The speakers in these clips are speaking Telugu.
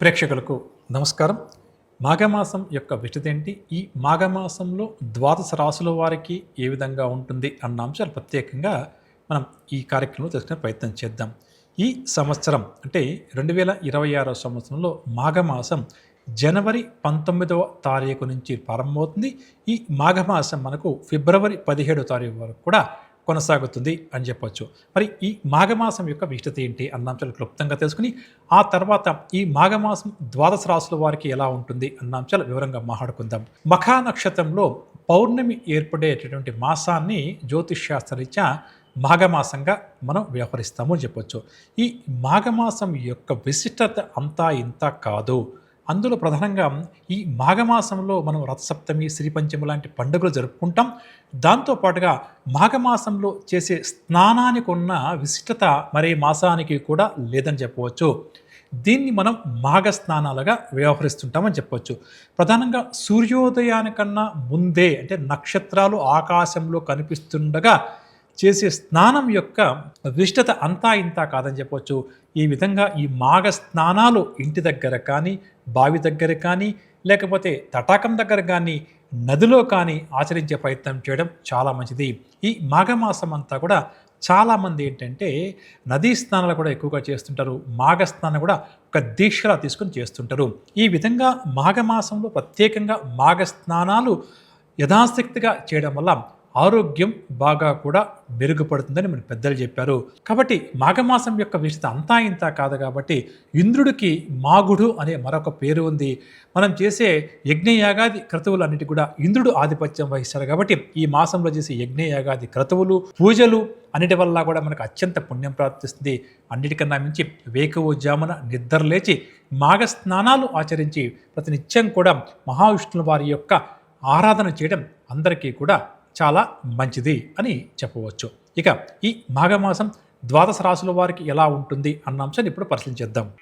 ప్రేక్షకులకు నమస్కారం. మాఘమాసం యొక్క విషతేంటి ఈ మాఘమాసంలో ద్వాదశ రాసుల వారికి ఏ విధంగా ఉంటుంది అన్న అంశాలు ప్రత్యేకంగా మనం ఈ కార్యక్రమంలో తెలుసుకునే ప్రయత్నం చేద్దాం. ఈ సంవత్సరం అంటే రెండు వేల ఇరవై ఆరో సంవత్సరంలో మాఘమాసం జనవరి పంతొమ్మిదవ తారీఖు నుంచి ప్రారంభమవుతుంది. ఈ మాఘమాసం మనకు ఫిబ్రవరి పదిహేడో తారీఖు వరకు కూడా కొనసాగుతుంది అని చెప్పొచ్చు. మరి ఈ మాఘమాసం యొక్క విశిష్టత ఏంటి అన్న అంశాలు క్లుప్తంగా తెలుసుకుని ఆ తర్వాత ఈ మాఘమాసం ద్వాదశ రాసుల వారికి ఎలా ఉంటుంది అన్న అంశాలు వివరంగా మాట్లాడుకుందాం. మఖా నక్షత్రంలో పౌర్ణమి ఏర్పడేటటువంటి మాసాన్ని జ్యోతిష్ మాఘమాసంగా మనం వ్యవహరిస్తాము అని చెప్పొచ్చు. ఈ మాఘమాసం యొక్క విశిష్టత అంతా ఇంత కాదు. అందులో ప్రధానంగా ఈ మాఘమాసంలో మనం రథసప్తమి శ్రీపంచమి లాంటి పండుగలు జరుపుకుంటాం. దాంతోపాటుగా మాఘమాసంలో చేసే స్నానానికి ఉన్న విశిష్టత మరే మాసానికి కూడా లేదని చెప్పవచ్చు. దీన్ని మనం మాఘ స్నానాలుగా వ్యవహరిస్తుంటామని చెప్పొచ్చు ప్రధానంగా సూర్యోదయానికన్నా ముందే అంటే నక్షత్రాలు ఆకాశంలో కనిపిస్తుండగా చేసే స్నానం యొక్క విశిష్టత అంతా ఇంతా కాదని చెప్పొచ్చు. ఈ విధంగా ఈ మాఘ స్నానాలు ఇంటి దగ్గర కానీ బావి దగ్గర కానీ లేకపోతే తటాకం దగ్గర కానీ నదిలో కానీ ఆచరించే ప్రయత్నం చేయడం చాలా మంచిది. ఈ మాఘమాసం అంతా కూడా చాలామంది ఏంటంటే నదీ స్నానాలు కూడా ఎక్కువగా చేస్తుంటారు. మాఘ స్నానం కూడా ఒక దీక్షలా తీసుకొని చేస్తుంటారు. ఈ విధంగా మాఘమాసంలో ప్రత్యేకంగా మాఘ స్నానాలు యథాశక్తిగా చేయడం వల్ల ఆరోగ్యం బాగా కూడా మెరుగుపడుతుందని మన పెద్దలు చెప్పారు. కాబట్టి మాఘమాసం యొక్క విషత అంతా ఇంత కాదు కాబట్టి ఇంద్రుడికి మాగుడు అనే మరొక పేరు ఉంది. మనం చేసే యజ్ఞయాగాది క్రతువులన్నిటి కూడా ఇంద్రుడు ఆధిపత్యం వహిస్తారు కాబట్టి ఈ మాసంలో చేసే యజ్ఞయాగాది క్రతువులు పూజలు అన్నిటి వల్ల కూడా మనకు అత్యంత పుణ్యం ప్రాప్తిస్తుంది. అన్నిటికన్నా మించి వేకువ జామున నిద్ర లేచి మాఘ స్నానాలు ఆచరించి ప్రతినిత్యం కూడా మహావిష్ణువు వారి యొక్క ఆరాధన చేయడం అందరికీ కూడా చాలా మంచిది అని చెప్పవచ్చు. ఇక ఈ మాఘమాసం ద్వాదశ రాశుల వారికి ఎలా ఉంటుంది అన్న అంశాన్ని ఇప్పుడు పరిశీలించేద్దాం.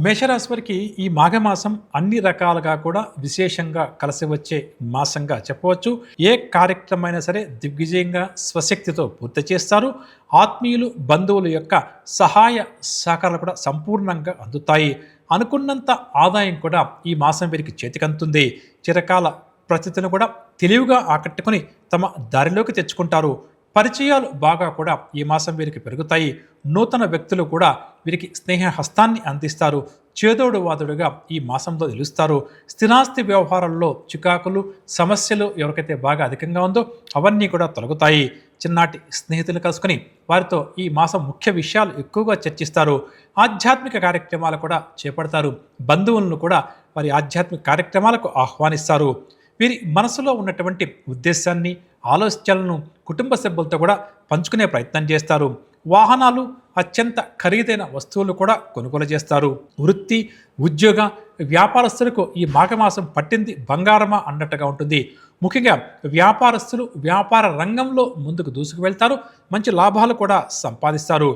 మేషరాశి వారికి ఈ మాఘమాసం అన్ని రకాలుగా కూడా విశేషంగా కలిసి వచ్చే మాసంగా చెప్పవచ్చు. ఏ కార్యక్రమైనా సరే దిగ్విజయంగా స్వశక్తితో పూర్తి చేస్తారు. ఆత్మీయులు బంధువుల యొక్క సహాయ సహకారాలు కూడా సంపూర్ణంగా అందుతాయి. అనుకున్నంత ఆదాయం కూడా ఈ మాసం వీరికి చేతికంతుంది. చిరకాల ప్రతిని కూడా తెలివిగా ఆకట్టుకొని తమ దారిలోకి తెచ్చుకుంటారు. పరిచయాలు బాగా కూడా ఈ మాసం వీరికి పెరుగుతాయి. నూతన వ్యక్తులు కూడా వీరికి స్నేహ హస్తాన్ని అందిస్తారు. చేదోడు వాదుడుగా ఈ మాసంలో నిలుస్తారు. స్థిరాస్తి వ్యవహారాల్లో చికాకులు సమస్యలు ఎవరికైతే బాగా అధికంగా ఉందో అవన్నీ కూడా తొలగుతాయి. చిన్నాటి స్నేహితులు కలుసుకొని వారితో ఈ మాసం ముఖ్య విషయాలు ఎక్కువగా చర్చిస్తారు. ఆధ్యాత్మిక కార్యక్రమాలు కూడా చేపడతారు. బంధువులను కూడా వారి ఆధ్యాత్మిక కార్యక్రమాలకు ఆహ్వానిస్తారు. వీరి మనసులో ఉన్నటువంటి ఉద్దేశాన్ని ఆలోచనలను కుటుంబ సభ్యులతో కూడా పంచుకునే ప్రయత్నం చేస్తారు. వాహనాలు అత్యంత ఖరీదైన వస్తువులు కూడా కొనుగోలు చేస్తారు. వృత్తి ఉద్యోగ వ్యాపారస్తులకు ఈ మాఘమాసం పట్టింది బంగారమా అన్నట్టుగా ఉంటుంది. ముఖ్యంగా వ్యాపారస్తులు వ్యాపార రంగంలో ముందుకు దూసుకు వెళ్తారు. మంచి లాభాలు కూడా సంపాదిస్తారు.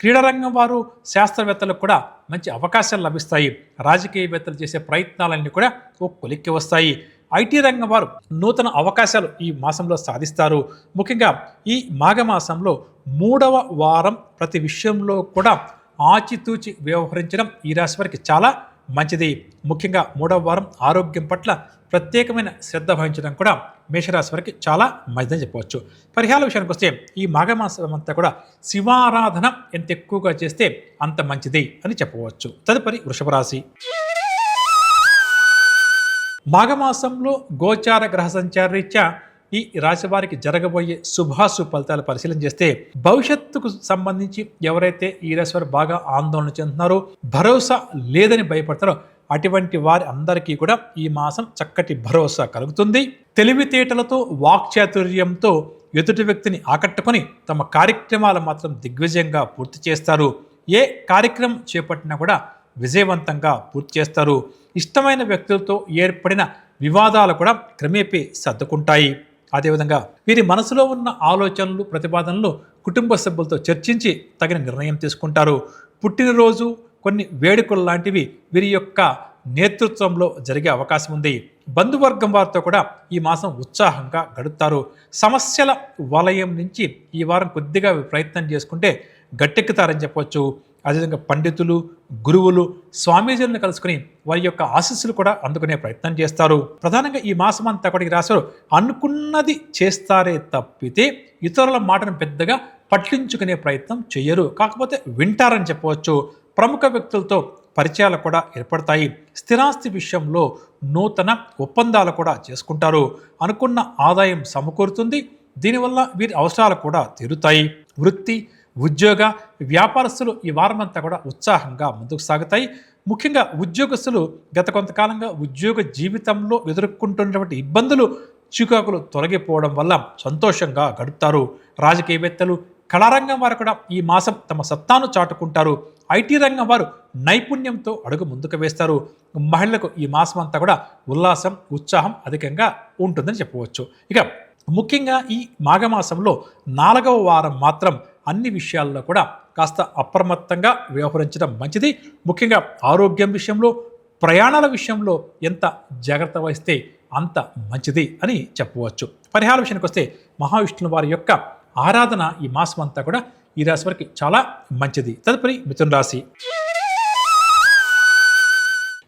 క్రీడారంగం వారు శాస్త్రవేత్తలకు కూడా మంచి అవకాశాలు లభిస్తాయి. రాజకీయవేత్తలు చేసే ప్రయత్నాలన్నీ కూడా ఓ కొలిక్కి వస్తాయి. ఐటీ రంగం వారు నూతన అవకాశాలు ఈ మాసంలో సాధిస్తారు. ముఖ్యంగా ఈ మాఘమాసంలో మూడవ వారం ప్రతి విషయంలో కూడా ఆచితూచి వ్యవహరించడం ఈ రాశి వారికి చాలా మంచిది. ముఖ్యంగా మూడవ వారం ఆరోగ్యం పట్ల ప్రత్యేకమైన శ్రద్ధ వహించడం కూడా మేషరాశి వారికి చాలా మంచిదని చెప్పవచ్చు. పరిహార విషయానికి వస్తే ఈ మాఘమాసం అంతా కూడా శివారాధన ఎంత ఎక్కువగా చేస్తే అంత మంచిది అని చెప్పవచ్చు. తదుపరి వృషభ రాశి. మాఘమాసంలో గోచార గ్రహ సంచార రీత్యా ఈ రాశివారికి జరగబోయే శుభాశు ఫలితాలు పరిశీలన చేస్తే భవిష్యత్తుకు సంబంధించి ఎవరైతే ఈ రాశివారు బాగా ఆందోళన చెందుతున్నారో భరోసా లేదని భయపడతారో అటువంటి వారి అందరికీ కూడా ఈ మాసం చక్కటి భరోసా కలుగుతుంది. తెలివితేటలతో వాక్చాతుర్యంతో ఎదుటి వ్యక్తిని ఆకట్టుకొని తమ కార్యక్రమాలు మాత్రం దిగ్విజయంగా పూర్తి చేస్తారు. ఏ కార్యక్రమం చేపట్టినా కూడా విజయవంతంగా పూర్తి చేస్తారు. ఇష్టమైన వ్యక్తులతో ఏర్పడిన వివాదాలు కూడా క్రమేపీ సర్దుకుంటాయి. అదేవిధంగా వీరి మనసులో ఉన్న ఆలోచనలు ప్రతిపాదనలు కుటుంబ సభ్యులతో చర్చించి తగిన నిర్ణయం తీసుకుంటారు. పుట్టినరోజు కొన్ని వేడుకలు లాంటివి వీరి యొక్క నేతృత్వంలో జరిగే అవకాశం ఉంది. బంధువర్గం వారితో కూడా ఈ మాసం ఉత్సాహంగా గడుపుతారు. సమస్యల వలయం నుంచి ఈ వారం కొద్దిగా ప్రయత్నం చేసుకుంటే గట్టెక్కుతారని చెప్పవచ్చు అదేవిధంగా పండితులు గురువులు స్వామీజీలను కలుసుకుని వారి యొక్క ఆశీస్సులు కూడా అందుకునే ప్రయత్నం చేస్తారు. ప్రధానంగా ఈ మాసం అంతా కూడా రాశారు అనుకున్నది చేస్తారే తప్పితే ఇతరుల మాటను పెద్దగా పట్టించుకునే ప్రయత్నం చేయరు కాకపోతే వింటారని చెప్పవచ్చు. ప్రముఖ వ్యక్తులతో పరిచయాలు కూడా ఏర్పడతాయి. స్థిరాస్తి విషయంలో నూతన ఒప్పందాలు కూడా చేసుకుంటారు. అనుకున్న ఆదాయం సమకూరుతుంది. దీనివల్ల వీరి అవసరాలు కూడా తీరుతాయి. వృత్తి ఉద్యోగ వ్యాపారస్తులు ఈ వారమంతా కూడా ఉత్సాహంగా ముందుకు సాగుతాయి. ముఖ్యంగా ఉద్యోగస్తులు గత కొంతకాలంగా ఉద్యోగ జీవితంలో ఎదుర్కొంటున్నటువంటి ఇబ్బందులు చికాకులు తొలగిపోవడం వల్ల సంతోషంగా గడుపుతారు. రాజకీయవేత్తలు కళారంగం వారు కూడా ఈ మాసం తమ సత్తాను చాటుకుంటారు. ఐటీ రంగం వారు నైపుణ్యంతో అడుగు ముందుకు వేస్తారు. మహిళలకు ఈ మాసం అంతా కూడా ఉల్లాసం ఉత్సాహం అధికంగా ఉంటుందని చెప్పవచ్చు. ఇక ముఖ్యంగా ఈ మాఘమాసంలో నాలుగవ వారం మాత్రం అన్ని విషయాల్లో కూడా కాస్త అప్రమత్తంగా వ్యవహరించడం మంచిది. ముఖ్యంగా ఆరోగ్యం విషయంలో ప్రయాణాల విషయంలో ఎంత జాగ్రత్త వహిస్తే అంత మంచిది అని చెప్పవచ్చు. పరిహార విషయానికి వస్తే మహావిష్ణువు వారి యొక్క ఆరాధన ఈ మాసం అంతా కూడా ఈ రాశి వారికి చాలా మంచిది. తదుపరి మిథున రాశి.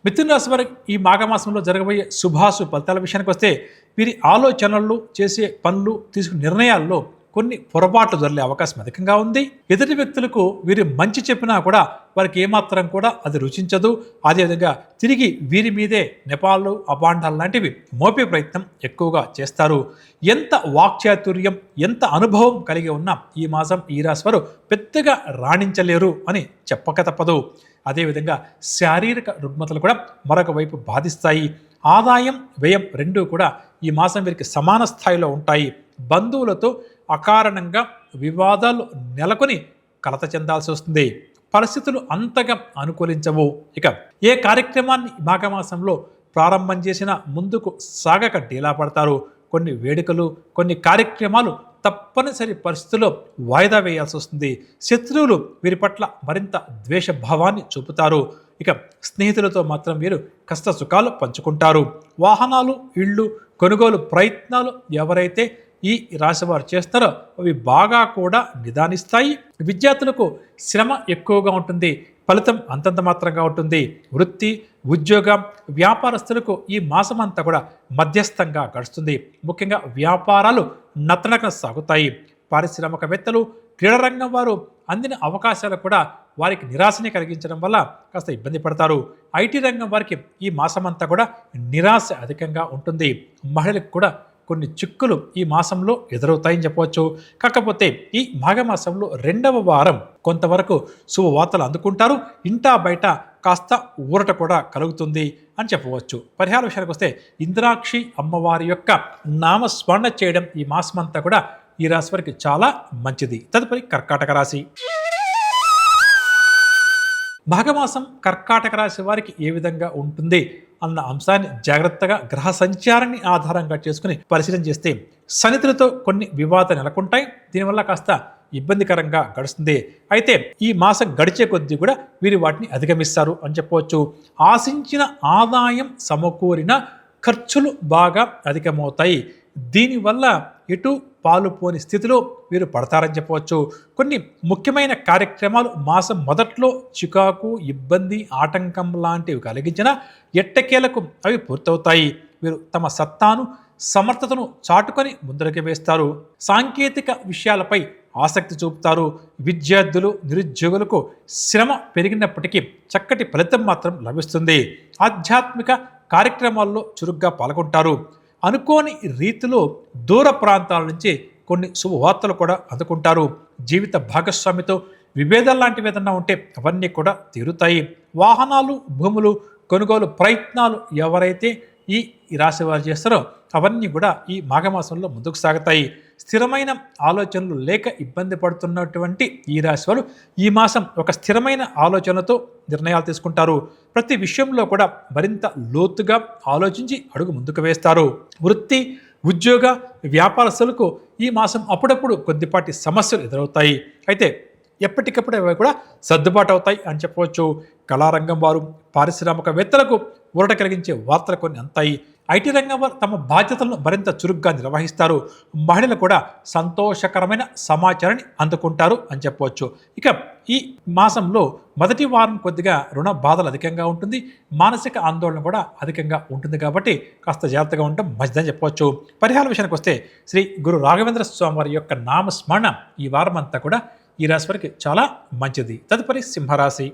మిథున రాశి వారికి ఈ మాఘమాసంలో జరగబోయే శుభాశు ఫలితాల విషయానికి వస్తే వీరి ఆలోచనలు చేసే పనులు తీసుకునే నిర్ణయాల్లో కొన్ని పొరపాట్లు జరిగే అవకాశం అధికంగా ఉంది. ఎదుటి వ్యక్తులకు వీరి మంచి చెప్పినా కూడా వారికి ఏమాత్రం కూడా అది రుచించదు. అదేవిధంగా తిరిగి వీరి మీదే నెపాలు అపాండాలు లాంటివి మోపే ప్రయత్నం ఎక్కువగా చేస్తారు. ఎంత వాక్చాతుర్యం ఎంత అనుభవం కలిగి ఉన్న ఈ మాసం ఈ రాశివారు పెద్దగా రాణించలేరు అని చెప్పక తప్పదు. అదేవిధంగా శారీరక రుగ్మతలు కూడా మరొక వైపు బాధిస్తాయి. ఆదాయం వ్యయం రెండూ కూడా ఈ మాసం వీరికి సమాన స్థాయిలో ఉంటాయి. బంధువులతో అకారణంగా వివాదాలు నెలకొని కలత చెందాల్సి వస్తుంది. పరిస్థితులు అంతగా అనుకూలించవు. ఇక ఏ కార్యక్రమాన్ని మాఘమాసంలో ప్రారంభం చేసినా ముందుకు సాగక డీలా పడతారు. కొన్ని వేడుకలు కొన్ని కార్యక్రమాలు తప్పనిసరి పరిస్థితుల్లో వాయిదా వేయాల్సి వస్తుంది. శత్రువులు వీరి పట్ల మరింత ద్వేషభావాన్ని చూపుతారు. ఇక స్నేహితులతో మాత్రం వీరు కష్ట సుఖాలు పంచుకుంటారు. వాహనాలు ఇళ్ళు కొనుగోలు ప్రయత్నాలు ఎవరైతే ఈ రాశివారు చేస్తారో అవి బాగా కూడా నిదానిస్తాయి. విద్యార్థులకు శ్రమ ఎక్కువగా ఉంటుంది. ఫలితం అంతంత మాత్రంగా ఉంటుంది. వృత్తి ఉద్యోగం వ్యాపారస్తులకు ఈ మాసమంతా కూడా మధ్యస్థంగా గడుస్తుంది. ముఖ్యంగా వ్యాపారాలు నత్తనక సాగుతాయి. పారిశ్రామికవేత్తలు క్రీడారంగం వారు అందిన అవకాశాలు కూడా వారికి నిరాశని కలిగించడం వల్ల కాస్త ఇబ్బంది పడతారు. ఐటీ రంగం వారికి ఈ మాసమంతా కూడా నిరాశ అధికంగా ఉంటుంది. మహిళలకు కూడా కొన్ని చిక్కులు ఈ మాసంలో ఎదురవుతాయని చెప్పవచ్చు. కాకపోతే ఈ మాఘమాసంలో రెండవ వారం కొంతవరకు శుభవార్తలు అందుకుంటారు. ఇంటా బయట కాస్త ఊరట కూడా కలుగుతుంది అని చెప్పవచ్చు. పరిహార విషయానికి వస్తే ఇంద్రాక్షి అమ్మవారి యొక్క నామస్మరణ చేయడం ఈ మాసమంతా కూడా ఈ రాశి వారికి చాలా మంచిది. తదుపరి కర్కాటక రాశి. భాగమాసం కర్కాటక రాశి వారికి ఏ విధంగా ఉంటుంది అన్న అంశాన్ని జాగ్రత్తగా గ్రహ సంచారాన్ని ఆధారంగా చేసుకుని పరిశీలన చేస్తే సన్నిధులతో కొన్ని వివాదాలు నెలకొంటాయి. దీనివల్ల కాస్త ఇబ్బందికరంగా గడుస్తుంది. అయితే ఈ మాసం గడిచే కొద్దీ కూడా వీరు వాటిని అధిగమిస్తారు అని చెప్పవచ్చు. ఆశించిన ఆదాయం సమకూరిన ఖర్చులు బాగా అధికమవుతాయి. దీనివల్ల ఎటు పాలుపోని స్థితిలో వీరు పడతారని చెప్పవచ్చు. కొన్ని ముఖ్యమైన కార్యక్రమాలు మాసం మొదట్లో చికాకు ఇబ్బంది ఆటంకం లాంటివి కలిగించిన ఎట్టకేలకు అవి పూర్తవుతాయి. వీరు తమ సత్తాను సమర్థతను చాటుకొని ముందరికి వేస్తారు. సాంకేతిక విషయాలపై ఆసక్తి చూపుతారు. విద్యార్థులు నిరుద్యోగులకు శ్రమ పెరిగినప్పటికీ చక్కటి ఫలితం మాత్రం లభిస్తుంది. ఆధ్యాత్మిక కార్యక్రమాల్లో చురుగ్గా పాల్గొంటారు. అనుకోని రీతిలో దూర ప్రాంతాల నుంచి కొన్ని శుభవార్తలు కూడా అందుకుంటారు. జీవిత భాగస్వామితో విభేదాలు లాంటివి ఏదన్నా ఉంటే అవన్నీ కూడా తీరుతాయి. వాహనాలు భూములు కొనుగోలు ప్రయత్నాలు ఎవరైతే ఈ ఈ రాశి వారు చేస్తారో అవన్నీ కూడా ఈ మాఘమాసంలో ముందుకు సాగుతాయి. స్థిరమైన ఆలోచనలు లేక ఇబ్బంది పడుతున్నటువంటి ఈ రాశి వారు ఈ మాసం ఒక స్థిరమైన ఆలోచనతో నిర్ణయాలు తీసుకుంటారు. ప్రతి విషయంలో కూడా మరింత లోతుగా ఆలోచించి అడుగు ముందుకు వేస్తారు. వృత్తి ఉద్యోగ వ్యాపారస్తులకు ఈ మాసం అప్పుడప్పుడు కొద్దిపాటి సమస్యలు ఎదురవుతాయి. అయితే ఎప్పటికప్పుడు అవి కూడా సర్దుబాటు అవుతాయి అని చెప్పవచ్చు. కళారంగం వారు పారిశ్రామికవేత్తలకు ఊరట కలిగించే వార్తలు కొన్ని అంతాయి. ఐటీ రంగం వారు తమ బాధ్యతలను మరింత చురుగ్గా నిర్వహిస్తారు. మహిళలు కూడా సంతోషకరమైన సమాచారాన్ని అందుకుంటారు అని చెప్పవచ్చు. ఇక ఈ మాసంలో మొదటి వారం కొద్దిగా రుణ బాధలు అధికంగా ఉంటుంది. మానసిక ఆందోళన కూడా అధికంగా ఉంటుంది కాబట్టి కాస్త జాగ్రత్తగా ఉండటం మంచిదని చెప్పవచ్చు. పరిహార విషయానికి వస్తే శ్రీ గురు రాఘవేంద్ర స్వామి వారి యొక్క నామస్మరణ ఈ వారం అంతా కూడా ఈ రాశి వారికి చాలా మంచిది. తదుపరి సింహరాశి.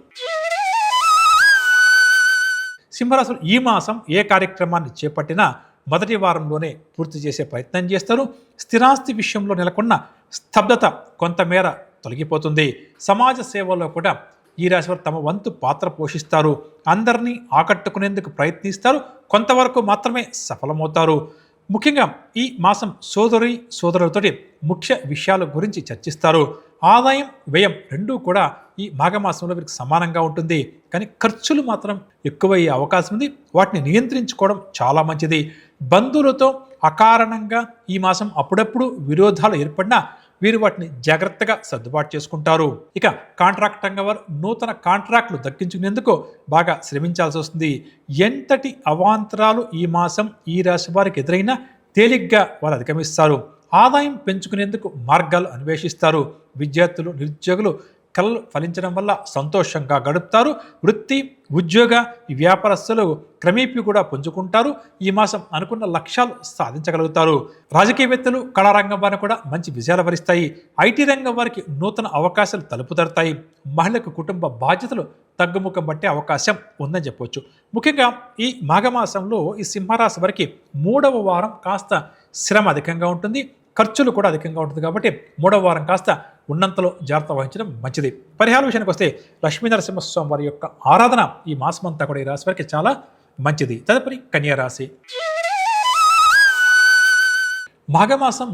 సింహరాశులు ఈ మాసం ఏ కార్యక్రమాన్ని చేపట్టినా మొదటి వారంలోనే పూర్తి చేసే ప్రయత్నం చేస్తారు. స్థిరాస్తి విషయంలో నెలకొన్న స్తబ్దత కొంతమేర తొలగిపోతుంది. సమాజ సేవలో కూడా ఈ రాశి వారు తమ వంతు పాత్ర పోషిస్తారు. అందరినీ ఆకట్టుకునేందుకు ప్రయత్నిస్తారు. కొంతవరకు మాత్రమే సఫలమవుతారు. ముఖ్యంగా ఈ మాసం సోదరి సోదరులతోటి ముఖ్య విషయాల గురించి చర్చిస్తారు. ఆదాయం వ్యయం రెండూ కూడా ఈ మాఘమాసంలో వీరికి సమానంగా ఉంటుంది. కానీ ఖర్చులు మాత్రం ఎక్కువయ్యే అవకాశం ఉంది. వాటిని నియంత్రించుకోవడం చాలా మంచిది. బంధువులతో అకారణంగా ఈ మాసం అప్పుడప్పుడు విరోధాలు ఏర్పడినా వీరు వాటిని జాగ్రత్తగా సర్దుబాటు చేసుకుంటారు. ఇక కాంట్రాక్ట్ రంగం వారు నూతన కాంట్రాక్టులు దక్కించుకునేందుకు బాగా శ్రమించాల్సి వస్తుంది. ఎంతటి అవాంతరాలు ఈ మాసం ఈ రాశి వారికి ఎదురైనా తేలిగ్గా వారు అధిగమిస్తారు. ఆదాయం పెంచుకునేందుకు మార్గాలు అన్వేషిస్తారు. విద్యార్థులు నిరుద్యోగులు కళలు ఫలించడం వల్ల సంతోషంగా గడుపుతారు. వృత్తి ఉద్యోగ వ్యాపారస్తులు క్రమేపీ కూడా పుంజుకుంటారు. ఈ మాసం అనుకున్న లక్ష్యాలు సాధించగలుగుతారు. రాజకీయవేత్తలు కళారంగం వారిని కూడా మంచి విజయాలు వరిస్తాయి. ఐటీ రంగం వారికి నూతన అవకాశాలు తలుపు మహిళకు కుటుంబ బాధ్యతలు తగ్గుముఖం పట్టే అవకాశం ఉందని చెప్పవచ్చు ముఖ్యంగా ఈ మాఘమాసంలో ఈ సింహరాశి వారికి మూడవ వారం కాస్త శ్రమ అధికంగా ఉంటుంది ఖర్చులు కూడా అధికంగా ఉంటుంది కాబట్టి మూడవ వారం కాస్త ఉన్నంతలో జాగ్రత్త వహించడం మంచిది. పరిహార విషయానికి వస్తే లక్ష్మీ నరసింహస్వామి వారి యొక్క ఆరాధన ఈ మాసం అంతా కూడా ఈ రాశి వారికి చాలా మంచిది. తదుపరి కన్యారాశి మాఘమాసం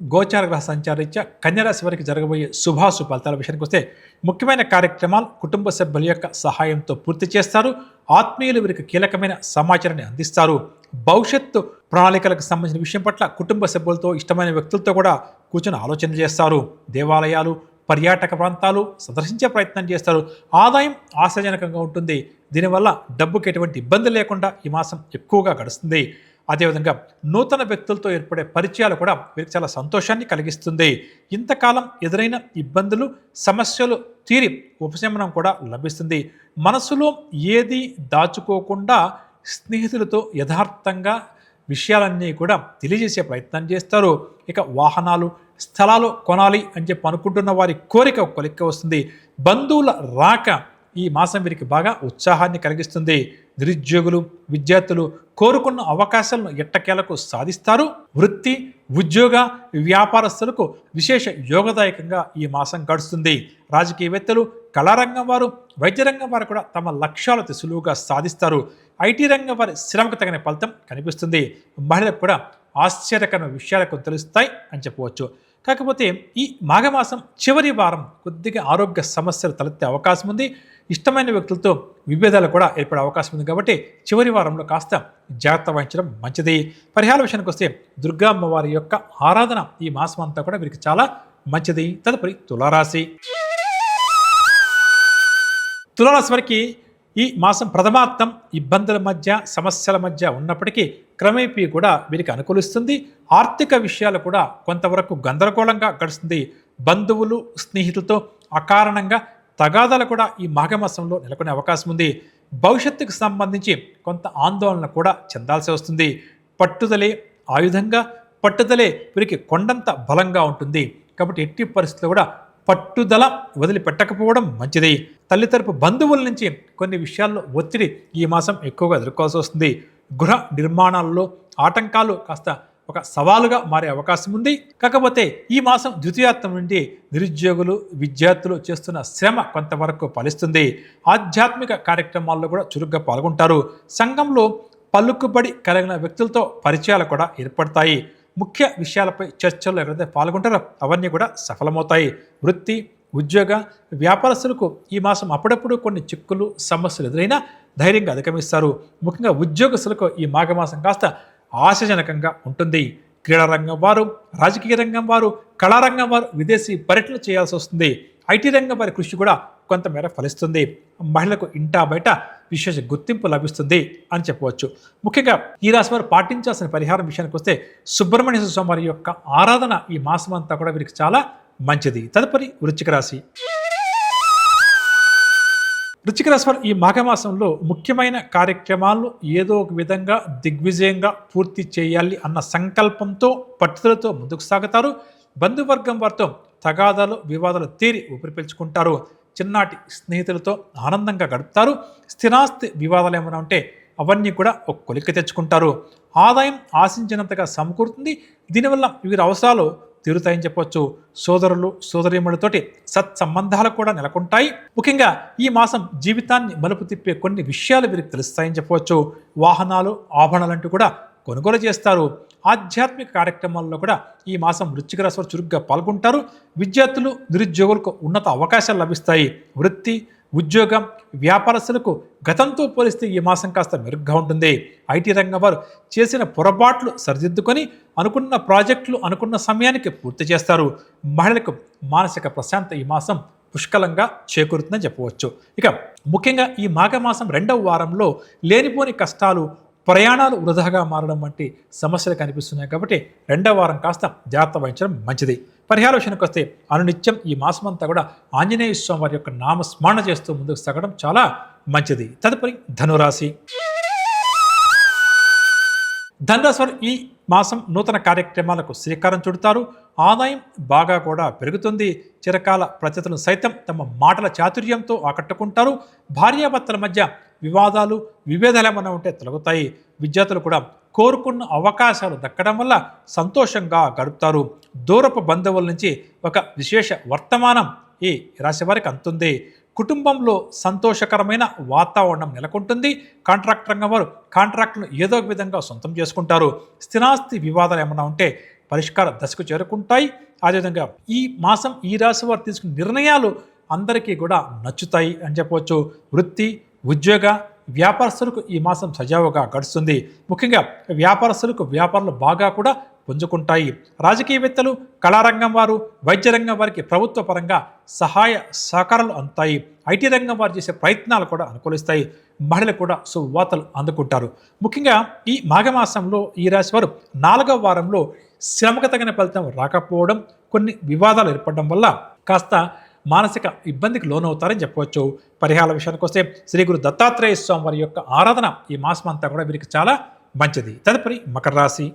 గోచార గ్రహ సంచారీత్యా కన్యరాశి వారికి జరగబోయే శుభాశు ఫలితాల విషయానికి వస్తే ముఖ్యమైన కార్యక్రమాలు కుటుంబ సభ్యుల యొక్క సహాయంతో పూర్తి చేస్తారు. ఆత్మీయులు వీరికి కీలకమైన సమాచారాన్ని అందిస్తారు. భవిష్యత్తు ప్రణాళికలకు సంబంధించిన విషయం పట్ల కుటుంబ సభ్యులతో ఇష్టమైన వ్యక్తులతో కూడా కూర్చొని ఆలోచన చేస్తారు. దేవాలయాలు పర్యాటక ప్రాంతాలు సందర్శించే ప్రయత్నం చేస్తారు. ఆదాయం ఆశాజనకంగా ఉంటుంది. దీనివల్ల డబ్బుకి ఎటువంటి ఇబ్బంది లేకుండా ఈ మాసం ఎక్కువగా గడుస్తుంది. అదేవిధంగా నూతన వ్యక్తులతో ఏర్పడే పరిచయాలు కూడా వీరికి చాలా సంతోషాన్ని కలిగిస్తుంది. ఇంతకాలం ఎదురైన ఇబ్బందులు సమస్యలు తీరి ఉపశమనం కూడా లభిస్తుంది. మనసులో ఏది దాచుకోకుండా స్నేహితులతో యథార్థంగా విషయాలన్నీ కూడా తెలియజేసే ప్రయత్నం చేస్తారు. ఇక వాహనాలు స్థలాలు కొనాలి అని చెప్పి అనుకుంటున్న వారి కోరిక కొలిక్క వస్తుంది. బంధువుల రాక ఈ మాసం వీరికి బాగా ఉత్సాహాన్ని కలిగిస్తుంది. నిరుద్యోగులు విద్యార్థులు కోరుకున్న అవకాశాలను ఎట్టకేలకు సాధిస్తారు. వృత్తి ఉద్యోగ వ్యాపారస్తులకు విశేష యోగదాయకంగా ఈ మాసం గడుస్తుంది. రాజకీయవేత్తలు కళారంగం వారు వైద్య రంగం వారు కూడా తమ లక్ష్యాలు సులువుగా సాధిస్తారు. ఐటీ రంగం వారి శ్రమకు తగిన ఫలితం కనిపిస్తుంది. మహిళలకు కూడా ఆశ్చర్యకరమైన విషయాలకు తెలుస్తాయి అని చెప్పవచ్చు. కాకపోతే ఈ మాఘమాసం చివరి వారం కొద్దిగా ఆరోగ్య సమస్యలు తలెత్తే అవకాశం ఉంది. ఇష్టమైన వ్యక్తులతో విభేదాలు కూడా ఏర్పడే అవకాశం ఉంది కాబట్టి చివరి వారంలో కాస్త జాగ్రత్త వహించడం మంచిది. పరిహార విషయానికి వస్తే దుర్గా అమ్మవారి యొక్క ఆరాధన ఈ మాసం అంతా కూడా వీరికి చాలా మంచిది. తదుపరి తులారాశి. తులారాశి ఈ మాసం ప్రథమార్థం ఇబ్బందుల మధ్య సమస్యల మధ్య ఉన్నప్పటికీ క్రమేపీ కూడా వీరికి అనుకూలిస్తుంది. ఆర్థిక విషయాలు కూడా కొంతవరకు గందరగోళంగా గడుస్తుంది. బంధువులు స్నేహితులతో అకారణంగా తగాదాలు కూడా ఈ మాఘమాసంలో నెలకొనే అవకాశం ఉంది. భవిష్యత్తుకు సంబంధించి కొంత ఆందోళన కూడా చెందాల్సి వస్తుంది. పట్టుదలే ఆయుధంగా పట్టుదలే వీరికి కొండంత బలంగా ఉంటుంది. కాబట్టి ఎట్టి పరిస్థితుల్లో కూడా పట్టుదల వదిలిపెట్టకపోవడం మంచిది. తల్లితరపు బంధువుల నుంచి కొన్ని విషయాల్లో ఒత్తిడి ఈ మాసం ఎక్కువగా ఎదుర్కోవాల్సి వస్తుంది. గృహ నిర్మాణాల్లో ఆటంకాలు కాస్త ఒక సవాలుగా మారే అవకాశం ఉంది. కాకపోతే ఈ మాసం ద్వితీయార్థం నుండి నిరుద్యోగులు విద్యార్థులు చేస్తున్న శ్రమ కొంతవరకు ఫలిస్తుంది. ఆధ్యాత్మిక కార్యక్రమాల్లో కూడా చురుగ్గా పాల్గొంటారు. సంఘంలో పలుకుబడి కలిగిన వ్యక్తులతో పరిచయాలు కూడా ఏర్పడతాయి. ముఖ్య విషయాలపై చర్చల్లో ఎవరైతే పాల్గొంటారో అవన్నీ కూడా సఫలమవుతాయి. వృత్తి ఉద్యోగ వ్యాపారస్తులకు ఈ మాసం అప్పుడప్పుడు కొన్ని చిక్కులు సమస్యలు ఎదురైనా ధైర్యంగా అధిగమిస్తారు. ముఖ్యంగా ఉద్యోగస్తులకు ఈ మాఘమాసం కాస్త ఆశాజనకంగా ఉంటుంది. క్రీడారంగం వారు రాజకీయ రంగం వారు కళారంగం వారు విదేశీ పర్యటనలు చేయాల్సి వస్తుంది. ఐటీ రంగం వారి కృషి కూడా కొంతమేర ఫలిస్తుంది. మహిళలకు ఇంటా బయట విశేష గుర్తింపు లభిస్తుంది అని చెప్పవచ్చు. ముఖ్యంగా ఈ రాశి వారు పాటించాల్సిన పరిహారం విషయానికి వస్తే సుబ్రహ్మణ్య స్వామి యొక్క ఆరాధన ఈ మాసం అంతా కూడా వీరికి చాలా మంచిది. తదుపరి వృచ్చిక రాశి. వృచ్చిక రాశి వారు ఈ మాఘమాసంలో ముఖ్యమైన కార్యక్రమాలను ఏదో ఒక విధంగా దిగ్విజయంగా పూర్తి చేయాలి అన్న సంకల్పంతో పట్టుదలతో ముందుకు సాగుతారు. బంధువర్గం వారితో తగాదాలు వివాదాలు తీరి ఊపిరి పీల్చుకుంటారు. చిన్నాటి స్నేహితులతో ఆనందంగా గడుపుతారు. స్థిరాస్తి వివాదాలు ఏమైనా ఉంటే అవన్నీ కూడా ఒక కొలిక్కి తెచ్చుకుంటారు. ఆదాయం ఆశించినంతగా సమకూరుతుంది. దీనివల్ల వీరి అవసరాలు తీరుతాయని చెప్పొచ్చు. సోదరులు సోదరీమణులతోటి సత్సంబంధాలు కూడా నెలకొంటాయి. ముఖ్యంగా ఈ మాసం జీవితాన్ని మలుపు తిప్పే కొన్ని విషయాలు వీరికి తెలుస్తాయని చెప్పవచ్చు వాహనాలు ఆభరణాలంటూ కూడా కొనుగోలు చేస్తారు. ఆధ్యాత్మిక కార్యక్రమాల్లో కూడా ఈ మాసం వృశ్చిక రాశి చురుగ్గా పాల్గొంటారు. విద్యార్థులు నిరుద్యోగులకు ఉన్నత అవకాశాలు లభిస్తాయి. వృత్తి ఉద్యోగం వ్యాపారస్తులకు గతంతో పోలిస్తే ఈ మాసం కాస్త మెరుగ్గా ఉంటుంది. ఐటీ రంగం వారు చేసిన పొరపాట్లు సరిదిద్దుకొని అనుకున్న ప్రాజెక్టులు అనుకున్న సమయానికి పూర్తి చేస్తారు. మహిళలకు మానసిక ప్రశాంత ఈ మాసం పుష్కలంగా చేకూరుతుందని చెప్పవచ్చు. ఇక ముఖ్యంగా ఈ మాఘమాసం రెండవ వారంలో లేనిపోని కష్టాలు ప్రయాణాలు వృధాగా మారడం వంటి సమస్యలు కనిపిస్తున్నాయి కాబట్టి రెండవ వారం కాస్త జాగ్రత్త వహించడం మంచిది. పరిహార విషయానికి వస్తే అనునిత్యం ఈ మాసమంతా కూడా ఆంజనేయ స్వామి వారి యొక్క నామస్మరణ చేస్తూ ముందుకు సాగడం చాలా మంచిది. తదుపరి ధనురాశి. ధనురాశి వారు ఈ మాసం నూతన కార్యక్రమాలకు శ్రీకారం చుడతారు. ఆదాయం బాగా కూడా పెరుగుతుంది. చిరకాల ప్రజలను సైతం తమ మాటల చాతుర్యంతో ఆకట్టుకుంటారు. భార్యాభర్తల మధ్య వివాదాలు విభేదాలు ఏమైనా ఉంటే తొలగుతాయి. విద్యార్థులు కూడా కోరుకున్న అవకాశాలు దక్కడం వల్ల సంతోషంగా గడుపుతారు. దూరపు బంధువుల నుంచి ఒక విశేష వర్తమానం ఈ రాశి వారికి అందుతుంది. కుటుంబంలో సంతోషకరమైన వాతావరణం నెలకొంటుంది. కాంట్రాక్ట్ రంగం వారు కాంట్రాక్ట్ను ఏదో ఒక విధంగా సొంతం చేసుకుంటారు. స్థిరాస్తి వివాదాలు ఏమైనా ఉంటే పరిష్కార దశకు చేరుకుంటాయి. అదేవిధంగా ఈ మాసం ఈ రాశి వారు తీసుకున్న నిర్ణయాలు అందరికీ కూడా నచ్చుతాయి అని చెప్పవచ్చు. వృత్తి ఉద్యోగ వ్యాపారస్తులకు ఈ మాసం సజావుగా గడుస్తుంది. ముఖ్యంగా వ్యాపారస్తులకు వ్యాపారాలు బాగా కూడా పుంజుకుంటాయి. రాజకీయవేత్తలు కళారంగం వారు వైద్య రంగం వారికి ప్రభుత్వ పరంగా సహాయ సహకారాలు అందుతాయి. ఐటీ రంగం వారు చేసే ప్రయత్నాలు కూడా అనుకూలిస్తాయి. మహిళలు కూడా సువార్తలు అందుకుంటారు. ముఖ్యంగా ఈ మాఘమాసంలో ఈ రాశి వారు నాలుగవ వారంలో శ్రమకు తగిన ఫలితం రాకపోవడం కొన్ని వివాదాలు ఏర్పడడం వల్ల కాస్త మానసిక ఇబ్బందికి లోనవుతారని చెప్పవచ్చు. పరిహార విషయానికి వస్తే శ్రీ గురు దత్తాత్రేయ స్వామి వారి యొక్క ఆరాధన ఈ మాసం అంతా కూడా వీరికి చాలా మంచిది. తదుపరి మకర రాశి.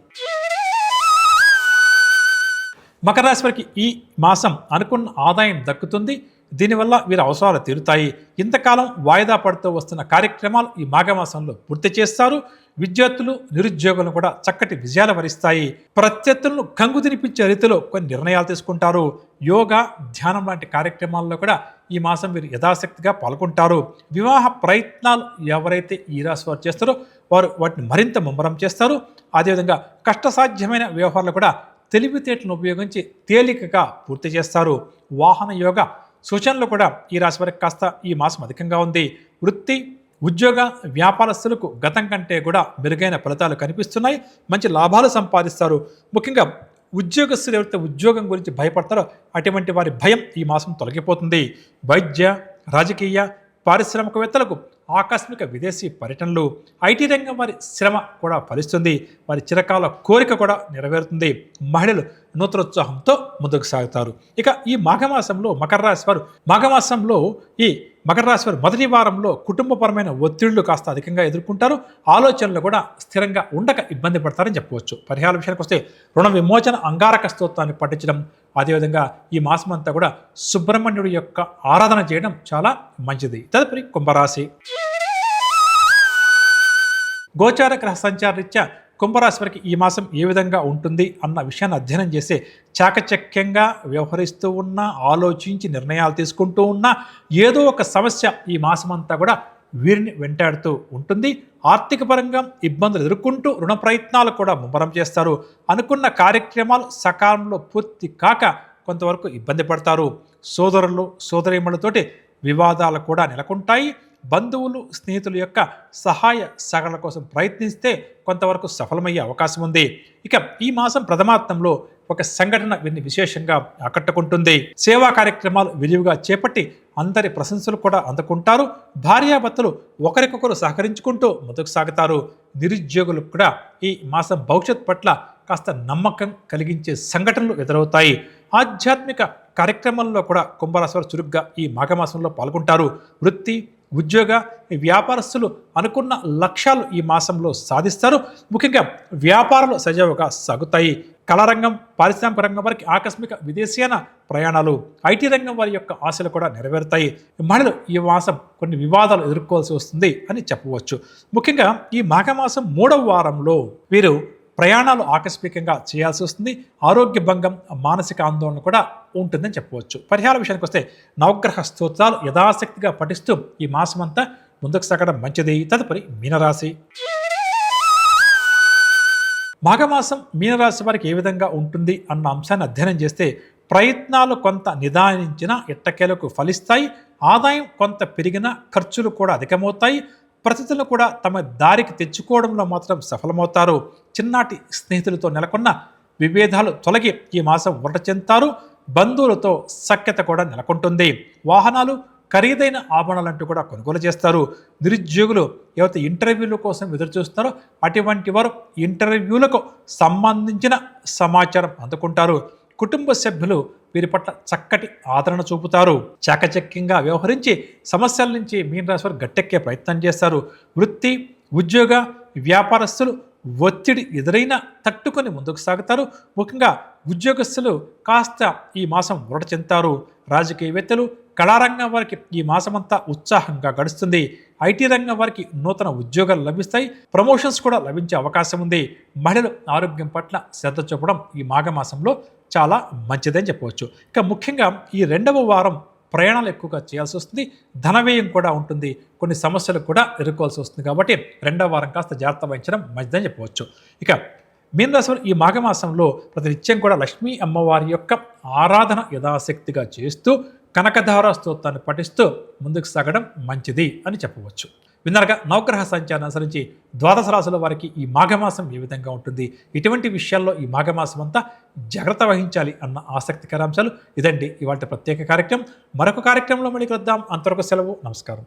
మకర రాశి వారికి ఈ మాసం అనుకున్న ఆదాయం దక్కుతుంది. దీనివల్ల వీరి అవసరాలు తీరుతాయి. ఇంతకాలం వాయిదా పడుతూ వస్తున్న కార్యక్రమాలు ఈ మాఘమాసంలో పూర్తి చేస్తారు. విద్యార్థులు నిరుద్యోగులను కూడా చక్కటి విజయాలు వరిస్తాయి. ప్రత్యర్థులను కంగు తినిపించే రీతిలో కొన్ని నిర్ణయాలు తీసుకుంటారు. యోగా ధ్యానం లాంటి కార్యక్రమాల్లో కూడా ఈ మాసం వీరు యథాశక్తిగా పాల్గొంటారు. వివాహ ప్రయత్నాలు ఎవరైతే ఈ రాశి వారు చేస్తారో వారు వాటిని మరింత ముమ్మరం చేస్తారు. అదేవిధంగా కష్టసాధ్యమైన వ్యవహారాలు కూడా తెలివితేటలను ఉపయోగించి తేలికగా పూర్తి చేస్తారు. వాహన యోగ సూచనలు కూడా ఈ రాశి వారికి కాస్త ఈ మాసం అధికంగా ఉంది. వృత్తి ఉద్యోగ వ్యాపారస్తులకు గతం కంటే కూడా మెరుగైన ఫలితాలు కనిపిస్తున్నాయి. మంచి లాభాలు సంపాదిస్తారు. ముఖ్యంగా ఉద్యోగస్తులు ఎవరైతే ఉద్యోగం గురించి భయపడతారో అటువంటి వారి భయం ఈ మాసం తొలగిపోతుంది. వైద్య రాజకీయ పారిశ్రామికవేత్తలకు ఆకస్మిక విదేశీ పర్యటనలు ఐటీ రంగం వారి శ్రమ కూడా ఫలిస్తుంది. వారి చిరకాల కోరిక కూడా నెరవేరుతుంది. మహిళలు నూతనోత్సాహంతో ముందుకు సాగుతారు. ఇక ఈ మాఘమాసంలో మకర రాశి వారు మాఘమాసంలో ఈ మకర రాశి వారు మొదటి వారంలో కుటుంబపరమైన ఒత్తిళ్ళు కాస్త అధికంగా ఎదుర్కొంటారు. ఆలోచనలు కూడా స్థిరంగా ఉండక ఇబ్బంది పడతారని చెప్పవచ్చు. పరిహార విషయానికి వస్తే రుణ విమోచన అంగారక స్తోత్రాన్ని పఠించడం అదేవిధంగా ఈ మాసం అంతా కూడా సుబ్రహ్మణ్యుడి యొక్క ఆరాధన చేయడం చాలా మంచిది. తదుపరి కుంభరాశి. గోచార గ్రహ సంచార రీత్యా కుంభరాశి వారికి ఈ మాసం ఏ విధంగా ఉంటుంది అన్న విషయాన్ని అధ్యయనం చేసే చాకచక్యంగా వ్యవహరిస్తూ ఉన్నా ఆలోచించి నిర్ణయాలు తీసుకుంటూ ఉన్నా ఏదో ఒక సమస్య ఈ మాసం అంతా కూడా వీరిని వెంటాడుతూ ఉంటుంది. ఆర్థిక పరంగా ఇబ్బందులు ఎదుర్కొంటూ రుణ ప్రయత్నాలు కూడా ముమ్మరం చేస్తారు. అనుకున్న కార్యక్రమాలు సకాలంలో పూర్తి కాక కొంతవరకు ఇబ్బంది పడతారు. సోదరులు సోదరీమణులతోటి వివాదాలు కూడా నెలకొంటాయి. బంధువులు స్నేహితుల యొక్క సహాయ సహకారాల కోసం ప్రయత్నిస్తే కొంతవరకు సఫలమయ్యే అవకాశం ఉంది. ఇక ఈ మాసం ప్రథమార్థంలో ఒక సంఘటన వీరిని విశేషంగా ఆకట్టుకుంటుంది. సేవా కార్యక్రమాలు విరివిగా చేపట్టి అందరి ప్రశంసలు కూడా అందుకుంటారు. భార్యాభర్తలు ఒకరికొకరు సహకరించుకుంటూ ముందుకు సాగుతారు. నిరుద్యోగులకు కూడా ఈ మాసం భవిష్యత్ పట్ల కాస్త నమ్మకం కలిగించే సంఘటనలు ఎదురవుతాయి. ఆధ్యాత్మిక కార్యక్రమాల్లో కూడా కుంభరాశి చురుగ్గా ఈ మాఘమాసంలో పాల్గొంటారు. వృత్తి ఉద్యోగ వ్యాపారస్తులు అనుకున్న లక్ష్యాలు ఈ మాసంలో సాధిస్తారు. ముఖ్యంగా వ్యాపారాలు సజావుగా సాగుతాయి. కళారంగం పారిశ్రామిక రంగం వారికి ఆకస్మిక విదేశీయాన ప్రయాణాలు ఐటీ రంగం వారి యొక్క ఆశలు కూడా నెరవేరుతాయి. మహిళలు ఈ మాసం కొన్ని వివాదాలు ఎదుర్కోవాల్సి వస్తుంది అని చెప్పవచ్చు. ముఖ్యంగా ఈ మాఘమాసం మూడవ వారంలో వీరు ప్రయాణాలు ఆకస్మికంగా చేయాల్సి వస్తుంది. ఆరోగ్య భంగం మానసిక ఆందోళన కూడా ఉంటుందని చెప్పవచ్చు. పరిహార విషయానికి వస్తే నవగ్రహ స్తోత్రాలు యథాశక్తిగా పఠిస్తూ ఈ మాసమంతా ముందుకు సాగడం మంచిది. తదుపరి మీనరాశి. మాఘమాసం మీనరాశి వారికి ఏ విధంగా ఉంటుంది అన్న అంశాన్ని అధ్యయనం చేస్తే ప్రయత్నాలు కొంత నిదానించిన ఎట్టకేలకు ఫలిస్తాయి. ఆదాయం కొంత పెరిగిన ఖర్చులు కూడా అధికమవుతాయి. పరిస్థితులను కూడా తమ దారికి తెచ్చుకోవడంలో మాత్రం సఫలమవుతారు. చిన్నాటి స్నేహితులతో నెలకొన్న విభేదాలు తొలగి ఈ మాసం ఉరట చెందుతారు. బంధువులతో సఖ్యత కూడా నెలకొంటుంది. వాహనాలు ఖరీదైన ఆభరణాలంటూ కూడా కొనుగోలు చేస్తారు. నిరుద్యోగులు ఎవరైతే ఇంటర్వ్యూల కోసం ఎదురు చూస్తారో అటువంటి వారు ఇంటర్వ్యూలకు సంబంధించిన సమాచారం అందుకుంటారు. కుటుంబ సభ్యులు వీరి పట్ల చక్కటి ఆదరణ చూపుతారు. చాకచక్యంగా వ్యవహరించి సమస్యల నుంచి మీనరాశి వారు గట్టెక్కే ప్రయత్నం చేస్తారు. వృత్తి ఉద్యోగ వ్యాపారస్తులు ఒత్తిడి ఎదురైనా తట్టుకొని ముందుకు సాగుతారు. ముఖ్యంగా ఉద్యోగస్తులు కాస్త ఈ మాసం ఉరట చెందుతారు. రాజకీయవేత్తలు కళారంగం వారికి ఈ మాసమంతా ఉత్సాహంగా గడుస్తుంది. ఐటీ రంగం వారికి నూతన ఉద్యోగాలు లభిస్తాయి. ప్రమోషన్స్ కూడా లభించే అవకాశం ఉంది. మహిళలు ఆరోగ్యం పట్ల శ్రద్ధ చూపడం ఈ మాఘమాసంలో చాలా మంచిదని చెప్పవచ్చు. ఇక ముఖ్యంగా ఈ రెండవ వారం ప్రయాణాలు ఎక్కువగా చేయాల్సి వస్తుంది. ధనవ్యయం కూడా ఉంటుంది. కొన్ని సమస్యలు కూడా ఎదుర్కోవాల్సి వస్తుంది కాబట్టి రెండవ వారం కాస్త జాగ్రత్త వహించడం మంచిదని చెప్పవచ్చు. ఇక మీనరాశి ఈ మాఘమాసంలో ప్రతి నిత్యం కూడా లక్ష్మీ అమ్మవారి యొక్క ఆరాధన యథాశక్తిగా చేస్తూ కనకధార స్తోత్రాన్ని పఠిస్తూ ముందుకు సాగడం మంచిది అని చెప్పవచ్చు. విన్నారుగా? నవగ్రహ సంచారం అనుసరించి ద్వాదశ రాశుల వారికి ఈ మాఘమాసం ఏ విధంగా ఉంటుంది? ఇటువంటి విషయాల్లో ఈ మాఘమాసం అంతా జాగ్రత్త వహించాలి అన్న ఆసక్తికర అంశాలు. ఇదండి ఇవాళ ప్రత్యేక కార్యక్రమం. మరొక కార్యక్రమంలో మళ్ళీ కలుద్దాం. అంతవరకు సెలవు. నమస్కారం.